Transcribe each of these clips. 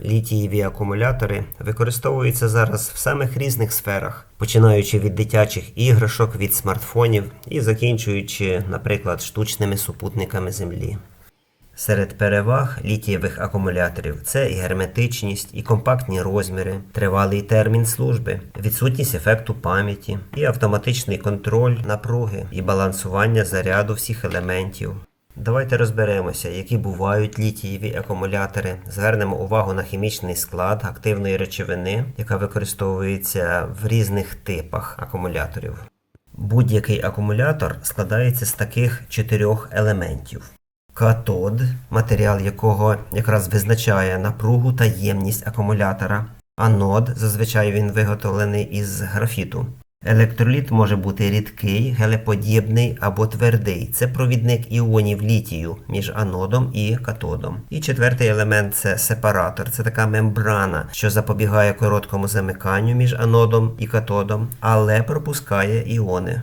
Літієві акумулятори використовуються зараз в самих різних сферах, починаючи від дитячих іграшок, від смартфонів і закінчуючи, наприклад, штучними супутниками Землі. Серед переваг літієвих акумуляторів це і герметичність, і компактні розміри, тривалий термін служби, відсутність ефекту пам'яті, і автоматичний контроль напруги, і балансування заряду всіх елементів. Давайте розберемося, які бувають літієві акумулятори. Звернемо увагу на хімічний склад активної речовини, яка використовується в різних типах акумуляторів. Будь-який акумулятор складається з таких чотирьох елементів. Катод, матеріал якого якраз визначає напругу та ємність акумулятора. Анод, зазвичай він виготовлений із графіту. Електроліт може бути рідкий, гелеподібний або твердий. Це провідник іонів літію між анодом і катодом. І четвертий елемент це сепаратор. Це така мембрана, що запобігає короткому замиканню між анодом і катодом, але пропускає іони.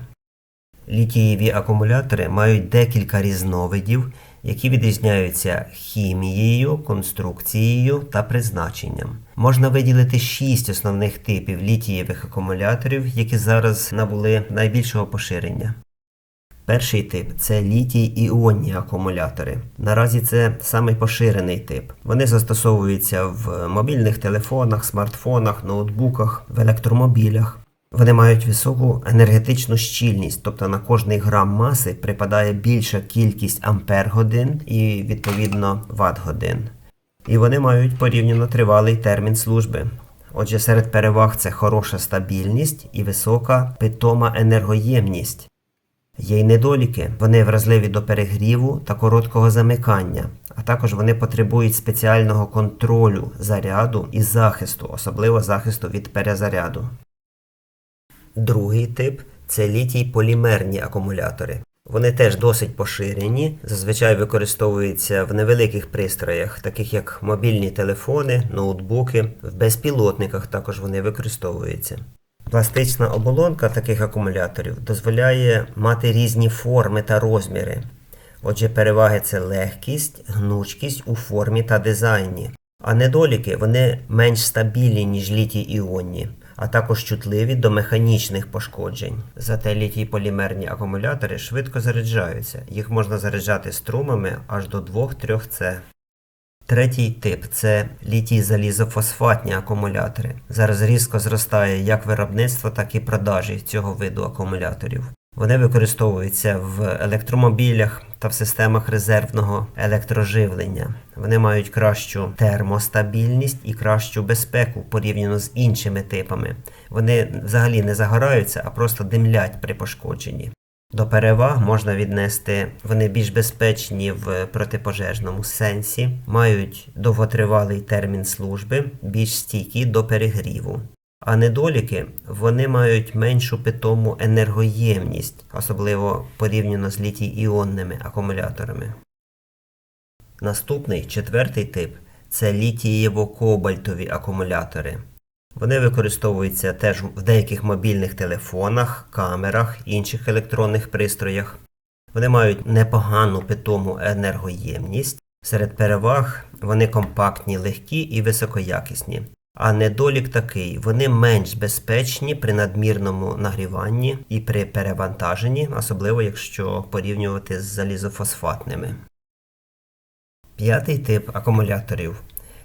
Літієві акумулятори мають декілька різновидів, які відрізняються хімією, конструкцією та призначенням. Можна виділити шість основних типів літієвих акумуляторів, які зараз набули найбільшого поширення. Перший тип це літій-іонні акумулятори. Наразі це самий поширений тип. Вони застосовуються в мобільних телефонах, смартфонах, ноутбуках, в електромобілях. Вони мають високу енергетичну щільність, тобто на кожний грам маси припадає більша кількість ампер-годин і відповідно ватт-годин. І вони мають порівняно тривалий термін служби. Отже, серед переваг це хороша стабільність і висока питома енергоємність. Є й недоліки, вони вразливі до перегріву та короткого замикання, а також вони потребують спеціального контролю заряду і захисту, особливо захисту від перезаряду. Другий тип це літій полімерні акумулятори. Вони теж досить поширені, зазвичай використовуються в невеликих пристроях, таких як мобільні телефони, ноутбуки, в безпілотниках також вони використовуються. Пластична оболонка таких акумуляторів дозволяє мати різні форми та розміри. Отже, переваги це легкість, гнучкість у формі та дизайні. А недоліки вони менш стабільні, ніж літій іонні, а також чутливі до механічних пошкоджень. Зате літій полімерні акумулятори швидко заряджаються. Їх можна заряджати струмами аж до 2-3 С. Третій тип це літій залізофосфатні акумулятори. Зараз різко зростає як виробництво, так і продажі цього виду акумуляторів. Вони використовуються в електромобілях та в системах резервного електроживлення. Вони мають кращу термостабільність і кращу безпеку порівняно з іншими типами. Вони взагалі не загораються, а просто димлять при пошкодженні. До переваг можна віднести вони більш безпечні в протипожежному сенсі, мають довготривалий термін служби, більш стійкі до перегріву. А недоліки вони мають меншу питому енергоємність, особливо порівняно з літій-іонними акумуляторами. Наступний четвертий тип це літієво-кобальтові акумулятори. Вони використовуються теж в деяких мобільних телефонах, камерах, інших електронних пристроях. Вони мають непогану питому енергоємність. Серед переваг вони компактні, легкі і високоякісні. А недолік такий, вони менш безпечні при надмірному нагріванні і при перевантаженні, особливо якщо порівнювати з залізофосфатними. П'ятий тип акумуляторів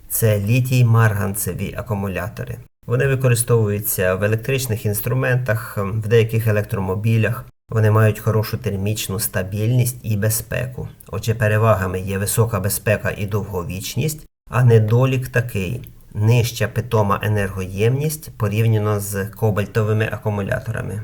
це літій-марганцеві акумулятори. Вони використовуються в електричних інструментах, в деяких електромобілях. Вони мають хорошу термічну стабільність і безпеку. Отже, перевагами є висока безпека і довговічність, а недолік такий нижча питома енергоємність порівняно з кобальтовими акумуляторами.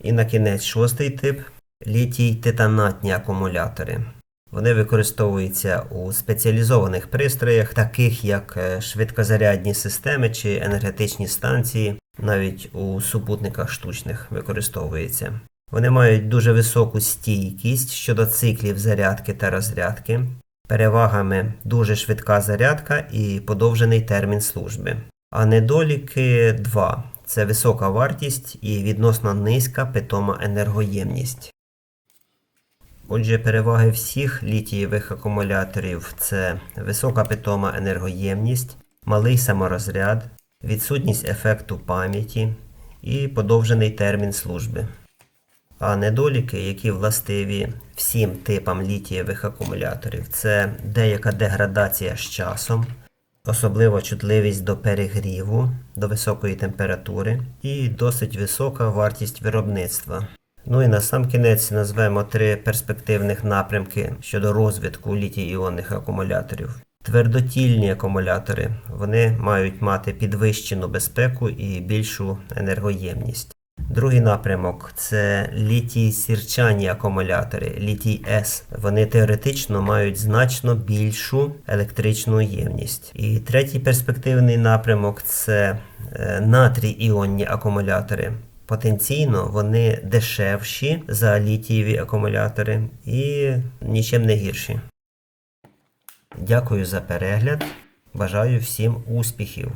І на кінець шостий тип літій титанатні акумулятори. Вони використовуються у спеціалізованих пристроях, таких як е, швидкозарядні системи чи енергетичні станції, навіть у супутниках штучних використовується. Вони мають дуже високу стійкість щодо циклів зарядки та розрядки. Перевагами дуже швидка зарядка і подовжений термін служби. А недоліки два це висока вартість і відносно низька питома енергоємність. Отже, переваги всіх літієвих акумуляторів це висока питома енергоємність, малий саморозряд, відсутність ефекту пам'яті і подовжений термін служби. А недоліки, які властиві всім типам літієвих акумуляторів, це деяка деградація з часом, особливо чутливість до перегріву, до високої температури і досить висока вартість виробництва. Ну і на сам кінець назвемо три перспективних напрямки щодо розвитку літій-іонних акумуляторів. Твердотільні акумулятори вони мають мати підвищену безпеку і більшу енергоємність. Другий напрямок це літій сірчані акумулятори, літій С. Вони теоретично мають значно більшу електричну ємність. І третій перспективний напрямок це е, натрій іонні акумулятори. Потенційно вони дешевші за літієві акумулятори і нічим не гірші. Дякую за перегляд. Бажаю всім успіхів!